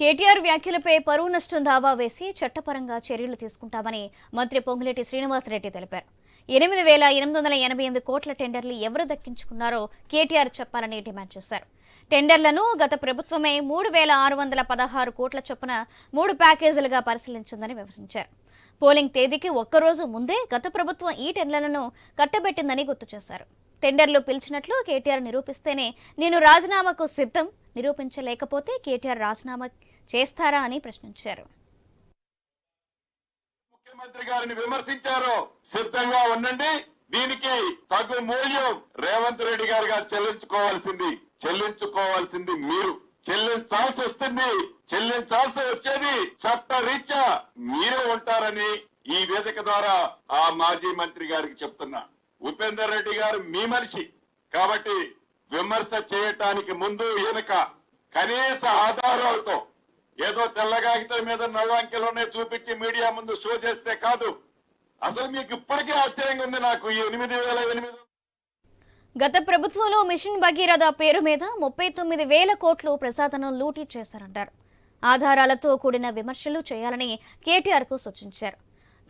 కేటీఆర్ వ్యాఖ్యలపై పరువు నష్టం దావా వేసి చట్టపరంగా చర్యలు తీసుకుంటామని మంత్రి పొంగులేటి శ్రీనివాసరెడ్డి తెలిపారు. ఎనిమిది వేల ఎనిమిది వందల ఎనభై ఎనిమిది కోట్ల టెండర్లు ఎవరు దక్కించుకున్నారో కేటీఆర్ చెప్పాలని డిమాండ్ చేశారు. టెండర్లను గత ప్రభుత్వమే మూడు వేల ఆరు వందల పదహారు కోట్ల చొప్పున మూడు ప్యాకేజీలుగా పరిశీలించిందని వివరించారు. పోలింగ్ తేదీకి ఒక్కరోజు ముందే గత ప్రభుత్వం ఈ టెండర్లను కట్టబెట్టిందని గుర్తు చేశారు. టెండర్లు పిలిచినట్లు కేటీఆర్ నిరూపిస్తేనే నేను రాజీనామాకు సిద్ధం నిరూపించలేకపోతే కేటీఆర్ రాజీనామా చేస్తారా అని ప్రశ్నించారు. ముఖ్యమంత్రి గారిని విమర్శించారు. సిద్ధంగా ఉండండి. దీనికి తగు మూల్యం రేవంత్ రెడ్డి గారు చెల్లించుకోవాల్సింది. చెల్లించుకోవాల్సింది మీరు. చెల్లించాల్సి వస్తుంది. చెల్లించాల్సి వచ్చేది చట్టరీత్యా మీరే ఉంటారని ఈ వేదిక ద్వారా ఆ మాజీ మంత్రి గారికి చెప్తున్నా. ఉపేందర్ రెడ్డి గారు మీ మనిషి. కాబట్టి విమర్శ చేయటానికి ముందు వెనుక కనీస ఆధారాలతో ఏదో తెల్లగాగితం మీద నల్లంకెలోనే చూపించి మీడియా ముందు షో చేస్తే కాదు. అసలు మీకు ఇప్పటికే ఆశ్చర్యంగా ఉంది నాకు ఈ ఎనిమిది వేల ఎనిమిది. గత ప్రభుత్వంలో మిషన్ భగీరథ పేరు మీద ముప్పై తొమ్మిది వేల కోట్లు ప్రసాదనం లూటీ చేశారంటారు. ఆధారాలతో కూడిన విమర్శలు చేయాలని కేటీఆర్కు సూచించారు.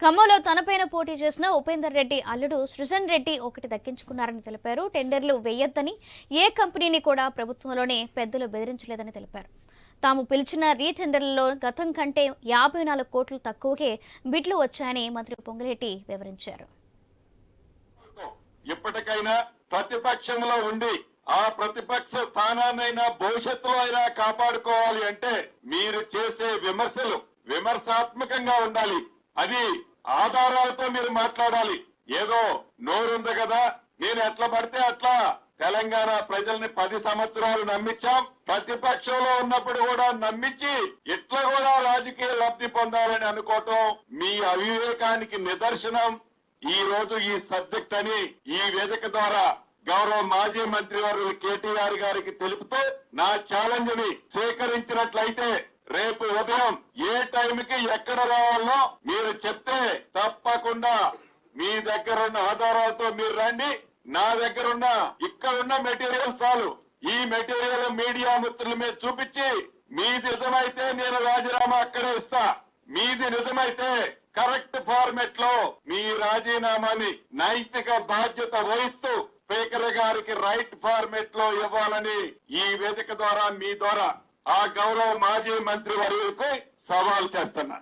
ఖమ్మంలో తనపైన పోటీ చేసిన ఉపేందర్ రెడ్డి అల్లుడు సృజన్ రెడ్డి ఒకటి దక్కించుకున్నారని తెలిపారు. టెండర్లు వేయొద్దని ఏ కంపెనీని కూడా ప్రభుత్వంలోనే పెద్దలు బెదిరించలేదని తెలిపారు. తాము పిలిచిన రీటెండర్లలో గతం కంటే యాభై నాలుగు కోట్లు తక్కువకే బిడ్లు వచ్చాయని మంత్రి పొంగిరెడ్డి వివరించారు. ఇప్పటికైనా ప్రతిపక్షంలో ఉండి ఆ ప్రతిపక్ష స్థానాన్నైనా భవిష్యత్తులో అయినా కాపాడుకోవాలి అంటే మీరు చేసే విమర్శలు విమర్శాత్మకంగా ఉండాలి. అది ఆధారాలతో మీరు మాట్లాడాలి. ఏదో నోరుంది కదా నేను ఎట్లా పడితే అట్లా. తెలంగాణ ప్రజల్ని పది సంవత్సరాలు నమ్మించాం. ప్రతిపక్షంలో ఉన్నప్పుడు కూడా నమ్మించి ఇట్లా కూడా రాజకీయ లబ్ధి పొందాలని అనుకోవటం మీ అవివేకానికి నిదర్శనం. ఈ రోజు ఈ సబ్జెక్ట్ అని ఈ వేదిక ద్వారా గౌరవ మాజీ మంత్రి వర్యులు కేటీఆర్ గారికి తెలుపుతూ నా ఛాలెంజ్ని స్వీకరించినట్లయితే రేపు ఉదయం ఏ టైంకి ఎక్కడ రావాలో మీరు చెప్తే తప్పకుండా మీ దగ్గర ఉన్న ఆధారాలతో మీరు రండి. నా దగ్గర ఉన్న ఇక్కడ ఉన్న మెటీరియల్ చాలు. ఈ మెటీరియల్ మీడియా మిత్రుల మీద చూపించి మీది నిజమైతే నేను రాజీనామా అక్కడే ఇస్తా. మీది నిజమైతే కరెక్ట్ ఫార్మెట్లో మీ రాజీనామాని నైతిక బాధ్యత వహిస్తూ స్పీకర్ గారికి రైట్ ఫార్మెట్లో ఇవ్వాలని ఈ వేదిక ద్వారా మీ ద్వారా ఆ గౌరవ మాజీ మంత్రి వర్యులకు సవాల్ చేస్తున్నా.